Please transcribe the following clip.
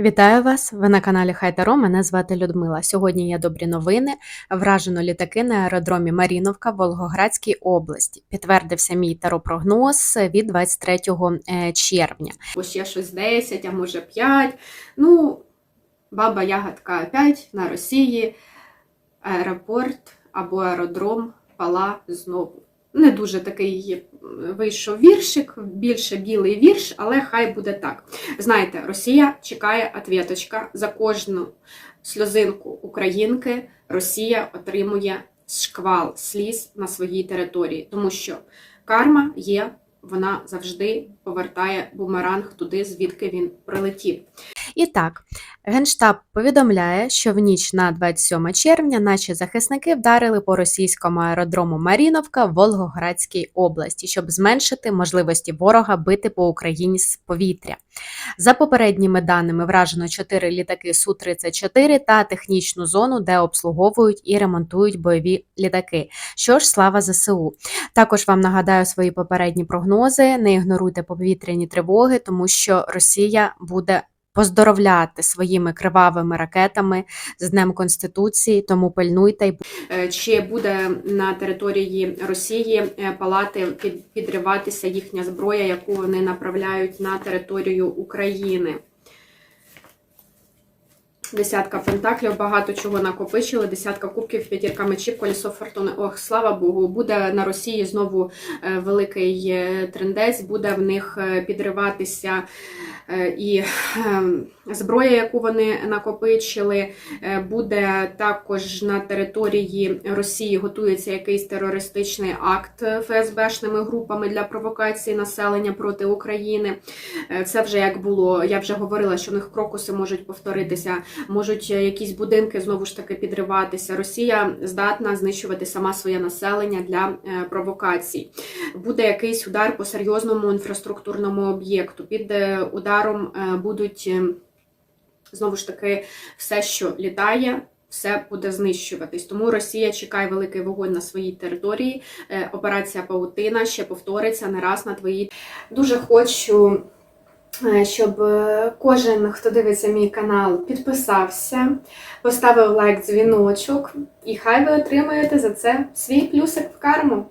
Вітаю вас! Ви на каналі Хайтаро. Мене звати Людмила. Сьогодні є добрі новини. Вражено літаки на аеродромі Маріновка в Волгоградській області. Підтвердився мій таропрогноз від 23 е, червня. Бо ще щось 10, а може 5. Ну, баба ягодка 5 на Росії, аеропорт або аеродром пала знову. Не дуже такий вийшов віршик, більше білий вірш, але хай буде так. Знаєте, Росія чекає ответочка за кожну сльозинку українки. Росія отримує шквал сліз на своїй території, тому що карма є, вона завжди повертає бумеранг туди, звідки він прилетів. І так, Генштаб повідомляє, що в ніч на 27 червня наші захисники вдарили по російському аеродрому Маріновка в Волгоградській області, щоб зменшити можливості ворога бити по Україні з повітря. За попередніми даними вражено 4 літаки Су-34 та технічну зону, де обслуговують і ремонтують бойові літаки. Що ж, слава ЗСУ. Також вам нагадаю свої попередні прогнози. Не ігноруйте повітряні тривоги, тому що Росія буде поздоровляти своїми кривавими ракетами з Днем Конституції, тому пильнуйте Е, Чи буде на території Росії е, палати підриватися їхня зброя, яку вони направляють на територію України? Десятка пентаклів, багато чого накопичили, десятка кубків, п'ятірка мечів, колесо фортуни. Ох, слава Богу, буде на Росії знову е, великий трендець, буде в них підриватися і е, зброя, яку вони накопичили. Е, Буде також на території Росії готується якийсь терористичний акт ФСБшними групами для провокації населення проти України. Е, Це вже як було. Я вже говорила, що в них крокуси можуть повторитися, можуть е, якісь будинки знову ж таки підриватися. Росія здатна знищувати сама своє населення для е, провокацій. Буде якийсь удар по серйозному інфраструктурному об'єкту. Під е, ударом е, будуть е, знову ж таки все, що літає. Все буде знищуватись, тому Росія чекає великий вогонь на своїй території. Операція Паутина ще повториться не раз на твоїй. Дуже хочу, щоб кожен, хто дивиться мій канал, підписався, поставив лайк, дзвіночок, і хай ви отримаєте за це свій плюсик в карму.